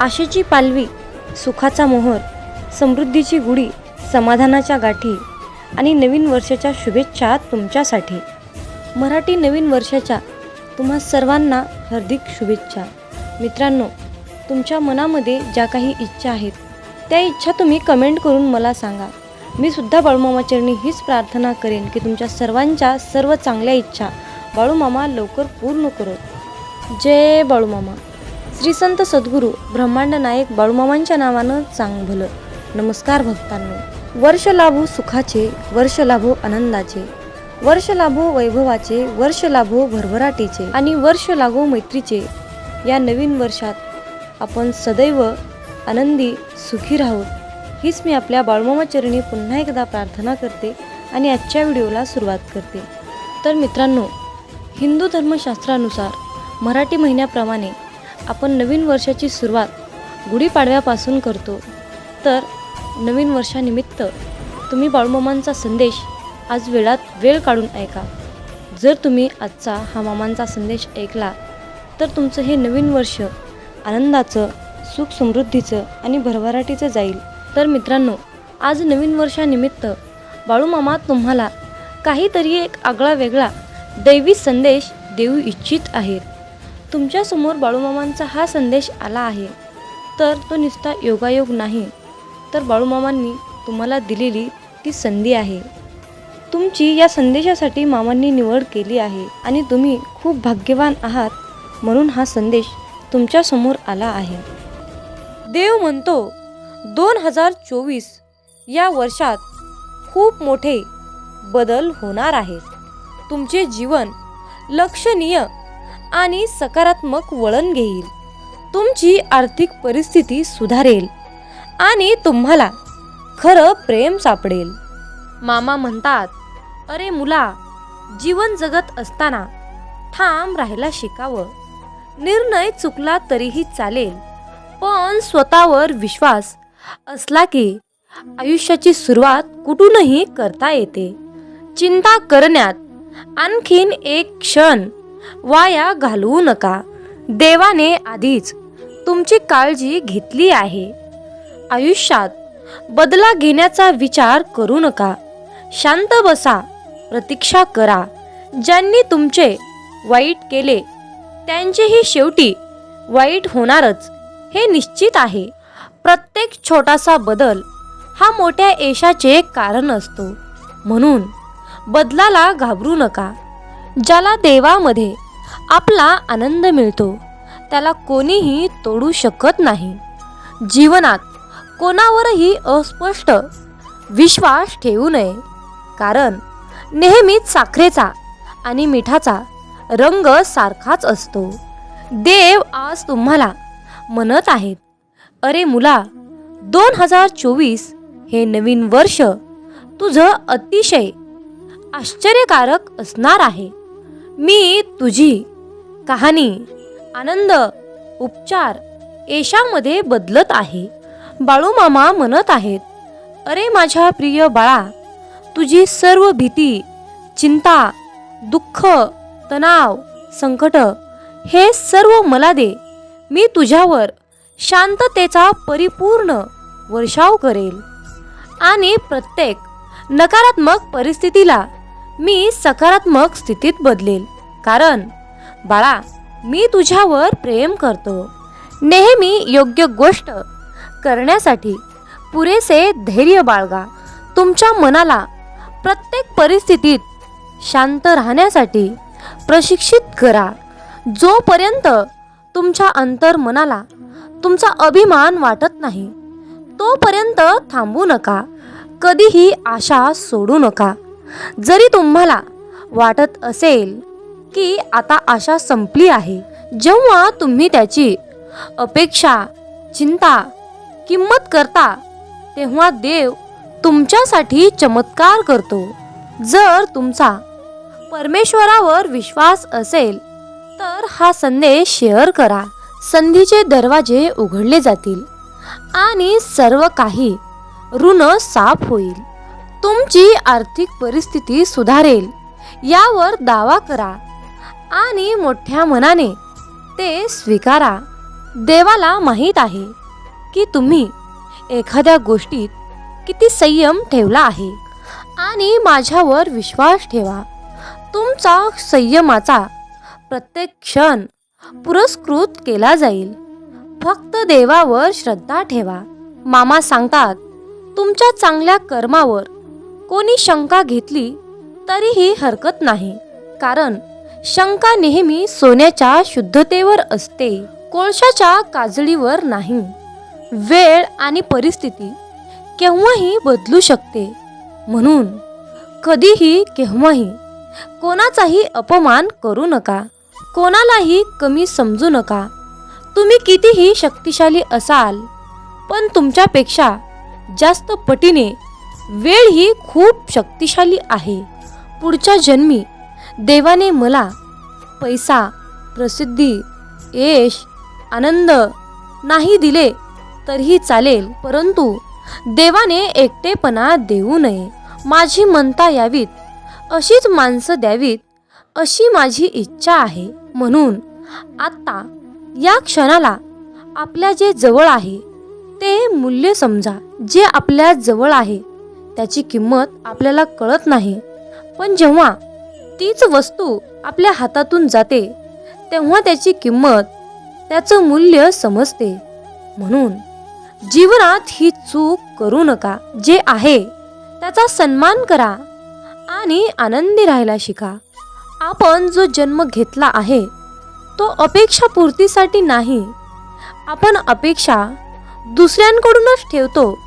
आशेची पालवी सुखाचा मोहर समृद्धीची गुढी समाधानाच्या गाठी आणि नवीन वर्षाच्या शुभेच्छा तुमच्यासाठी. मराठी नवीन वर्षाच्या तुम्हा सर्वांना हार्दिक शुभेच्छा. मित्रांनो तुमच्या मनामध्ये ज्या काही इच्छा आहेत त्या इच्छा तुम्ही कमेंट करून मला सांगा. मी सुद्धा बाळूमामाचरणी हीच प्रार्थना करेन की तुमच्या सर्वांच्या सर्व चांगल्या इच्छा बाळूमामा लवकर पूर्ण करो. जय बाळूमामा. श्री संत सद्गुरू ब्रह्मांड नायक बाळूमामांच्या नावानं चांग भलं नमस्कार भक्तांनो. वर्ष लाभो सुखाचे वर्ष लाभो आनंदाचे. वर्ष लाभो वैभवाचे वर्ष लाभो भरभराटीचे आणि वर्ष लागो मैत्रीचे. या नवीन वर्षात आपण सदैव आनंदी सुखी राहू. हीच मी आपल्या बाळूमामाचरणी पुन्हा एकदा प्रार्थना करते आणि आजच्या व्हिडिओला सुरुवात करते. तर मित्रांनो हिंदू धर्मशास्त्रानुसार मराठी महिन्याप्रमाणे आपण नवीन वर्षाची सुरुवात गुढीपाडव्यापासून करतो. तर नवीन वर्षानिमित्त तुम्ही बाळूमामांचा संदेश आज वेळात वेळ काढून ऐका. जर तुम्ही आजचा हा मामांचा संदेश ऐकला तर तुमचं हे नवीन वर्ष आनंदाचं सुख समृद्धीचं आणि भरभराटीचं जाईल. तर मित्रांनो आज नवीन वर्षानिमित्त बाळूमामा तुम्हाला काहीतरी एक आगळा वेगळा दैवी संदेश देऊ इच्छित आहेत. तुमच्यासमोर बाळूमामांचा हा संदेश आला आहे. तर तो नुसता योगायोग नाही. तर बाळूमामांनी तुम्हाला दिलेली ती संधी आहे. तुमची या संदेशासाठी मामांनी निवड केली आहे आणि तुम्ही खूप भाग्यवान आहात म्हणून हा संदेश तुमच्यासमोर आला आहे. देव म्हणतो दोन हजार चोवीस या वर्षात खूप मोठे बदल होणार आहेत. तुमचे जीवन लक्षणीय आणि सकारात्मक वळण घेईल. तुमची आर्थिक परिस्थिती सुधारेल आणि तुम्हाला खरं प्रेम सापडेल. मामा म्हणतात अरे मुला जीवन जगत असताना ठाम राहायला शिकावं. निर्णय चुकला तरीही चालेल पण स्वतःवर विश्वास असला की आयुष्याची सुरुवात कुठूनही करता येते. चिंता करण्यात आणखीन एक क्षण वाया घालवू नका. देवाने आधीच तुमची काळजी घेतली आहे. आयुष्यात बदला घेण्याचा विचार करू नका. शांत बसा प्रतीक्षा करा. ज्यांनी तुमचे वाईट केले त्यांचेही शेवटी वाईट होणारच हे निश्चित आहे. प्रत्येक छोटासा बदल हा मोठ्या यशाचे कारण असतो. म्हणून बदलाला घाबरू नका. ज्याला देवामध्ये आपला आनंद मिळतो त्याला कोणीही तोडू शकत नाही. जीवनात कोणावरही अस्पष्ट विश्वास ठेवू नये कारण नेहमीच साखरेचा आणि मिठाचा रंग सारखाच असतो. देव आज तुम्हाला म्हणत आहेत अरे मुला दोन हजार चोवीस हे नवीन वर्ष तुझं अतिशय आश्चर्यकारक असणार आहे. मी तुझी कहाणी आनंद उपचार येशामध्ये बदलत आहे. बाळूमामा म्हणत आहेत अरे माझ्या प्रिय बाळा तुझी सर्व भीती चिंता दुःख तणाव संकट हे सर्व मला दे. मी तुझ्यावर शांततेचा परिपूर्ण वर्षाव करेल. आणि प्रत्येक नकारात्मक परिस्थितीला मी सकारात्मक स्थितीत बदलेल. कारण बाळा मी तुझ्यावर प्रेम करतो. नेहमी योग्य गोष्ट करण्यासाठी पुरेसे धैर्य बाळगा. तुमच्या मनाला प्रत्येक परिस्थितीत शांत राहण्यासाठी प्रशिक्षित करा. जोपर्यंत तुमच्या अंतर्मनाला तुमचा अभिमान वाटत नाही तोपर्यंत थांबू नका. कधीही आशा सोडू नका. जरी तुम्हाला वाटत असेल की आता आशा संपली आहे जेव्हा तुम्ही त्याची अपेक्षा चिंता किंमत करता तेव्हा देव तुमच्यासाठी चमत्कार करतो. जर तुमचा परमेश्वरावर विश्वास असेल तर हा संदेश शेअर करा. संधीचे दरवाजे उघडले जातील आणि सर्व काही ऋण साफ होईल. तुमची आर्थिक परिस्थिती सुधारेल. यावर दावा करा आणि मोठ्या मनाने ते स्वीकारा. देवाला माहीत आहे की तुम्ही एखाद्या गोष्टीत किती संयम ठेवला आहे आणि माझ्यावर विश्वास ठेवा. तुमचा संयमाचा प्रत्येक क्षण पुरस्कृत केला जाईल. फक्त देवावर श्रद्धा ठेवा. मामा सांगतात तुमच्या चांगल्या कर्मावर कोणी शंका घेतली तरीही हरकत नाही. कारण शंका नेहमी सोन्याच्या शुद्धतेवर असते कोळशाच्या काजळीवर नाही. वेळ आणि परिस्थिती केव्हाही बदलू शकते. म्हणून कधीही केव्हाही कोणाचाही अपमान करू नका. कोणालाही कमी समजू नका. तुम्ही कितीही शक्तिशाली असाल पण तुमच्यापेक्षा जास्त पटीने वेळ ही खूप शक्तिशाली आहे. पुढच्या जन्मी देवाने मला पैसा प्रसिद्धी यश आनंद नाही दिले तरीही चालेल परंतु देवाने एकटेपणा देऊ नये. माझी म्हणता यावीत अशीच माणसं द्यावीत अशी माझी इच्छा आहे. म्हणून आत्ता या क्षणाला आपल्या जे जवळ आहे ते मूल्य समजा. जे आपल्या जवळ आहे त्याची किंमत आपल्याला कळत नाही. पण जेव्हा तीच वस्तू आपल्या हातातून जाते तेव्हा त्याची किंमत त्याचं मूल्य समजते. म्हणून जीवनात ही चूक करू नका. जे आहे त्याचा सन्मान करा आणि आनंदी राहायला शिका. आपण जो जन्म घेतला आहे तो अपेक्षा पूर्तीसाठी नाही. आपण अपेक्षा दुसऱ्यांकडूनच ठेवतो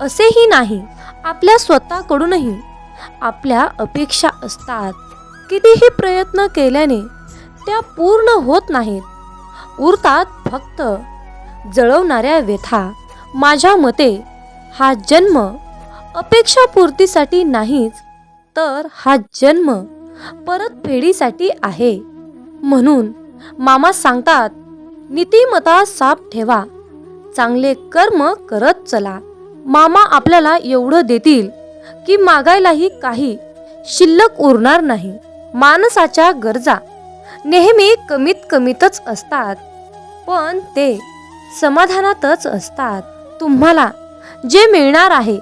असेही नाही. आपल्या स्वतःकडूनही आपल्या अपेक्षा असतात. कितीही प्रयत्न केल्याने त्या पूर्ण होत नाहीत. उरतात फक्त जळवणाऱ्या व्यथा. माझ्या मते हा जन्म अपेक्षापूर्तीसाठी नाहीच तर हा जन्म परतफेडीसाठी आहे. म्हणून मामा सांगतात नीतिमता साफ ठेवा. चांगले कर्म करत चला. मामा आपल्याला एवढं देतील की मागायलाही काही शिल्लक उरणार नाही. माणसाच्या गरजा नेहमी कमीत कमीतच असतात. पण ते समाधानातच असतात. तुम्हाला जे मिळणार आहे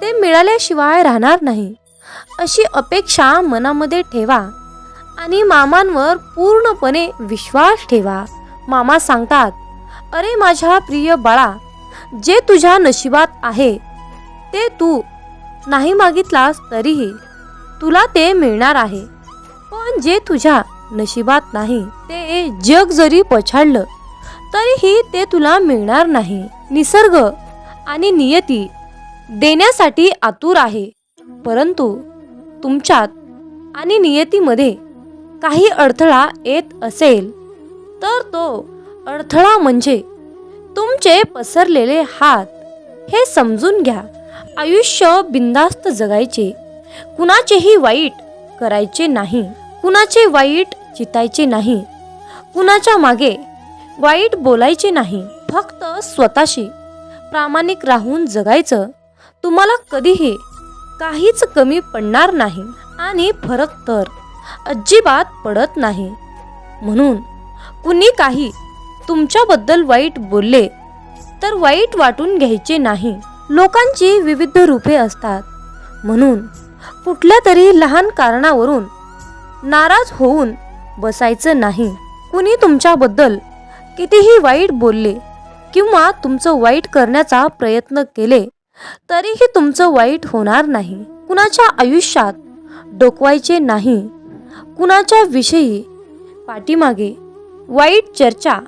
ते मिळाल्याशिवाय राहणार नाही. अशी अपेक्षा मनामध्ये ठेवा आणि मामांवर पूर्णपणे विश्वास ठेवा. मामा सांगतात अरे माझ्या प्रिय बाळा जे तुझ्या नशिबात आहे ते तू नाही मागितलास तरीही तुला ते मिळणार आहे. पण जे तुझ्या नशिबात नाही ते जग जरी पछाडलं तरीही ते तुला मिळणार नाही. निसर्ग आणि नियती देण्यासाठी आतुर आहे. परंतु तुमच्यात आणि नियतीमध्ये काही अडथळा येत असेल तर तो अडथळा म्हणजे तुमचे पसरलेले हात हे समजून घ्या. आयुष्य बिंदास्त जगायचे. कुणाचेही वाईट करायचे नाही. कुणाचे वाईट चितायचे नाही. कुणाच्या मागे वाईट बोलायचे नाही. फक्त स्वतःशी प्रामाणिक राहून जगायचं. तुम्हाला कधीही काहीच कमी पडणार नाही आणि फरक तर अजिबात पडत नाही. म्हणून कुणी काही तुमच्याबद्दल वाईट बोलले तर वाईट वाटून घ्यायचे नाही. लोकांची विविध रूपे असतात. म्हणून कुठल्या तरी लहान कारणावरून नाराज होऊन बसायचं नाही. कुणी तुमच्याबद्दल कितीही वाईट बोलले किंवा तुमचं वाईट करण्याचा प्रयत्न केले तरीही तुमचं वाईट होणार नाही. कुणाच्या आयुष्यात डोकवायचे नाही. कुणाच्या विषयी पाठीमागे वाईट चर्चा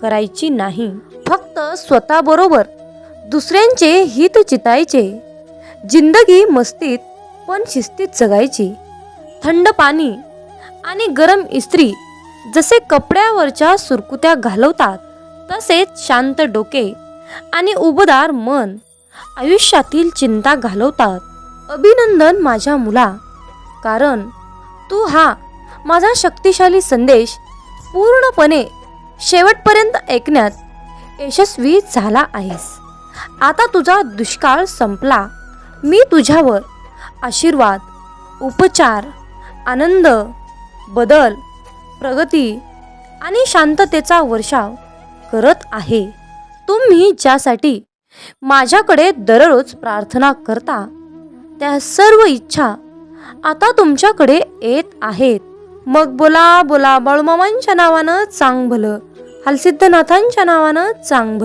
करायची नाही. फक्त स्वतःबरोबर दुसऱ्यांचे हित चितायचे. जिंदगी मस्तीत पण शिस्तीत जगायची. थंड पाणी आणि गरम इस्त्री जसे कपड्यावरच्या सुरकुत्या घालवतात तसेच शांत डोके आणि उबदार मन आयुष्यातील चिंता घालवतात. अभिनंदन माझ्या मुला कारण तू हा माझा शक्तिशाली संदेश पूर्णपणे शेवटपर्यंत ऐकण्यात यशस्वी झाला आहेस. आता तुझा दुष्काळ संपला. मी तुझ्यावर आशीर्वाद उपचार आनंद बदल प्रगती आणि शांततेचा वर्षाव करत आहे. तुम्ही ज्यासाठी माझ्याकडे दररोज प्रार्थना करता त्या सर्व इच्छा आता तुमच्याकडे येत आहेत. मग बोला बोला बाळूमामांच्या नावानं चांग भलं. हलसिद्धनाथांच्या नावानं चांग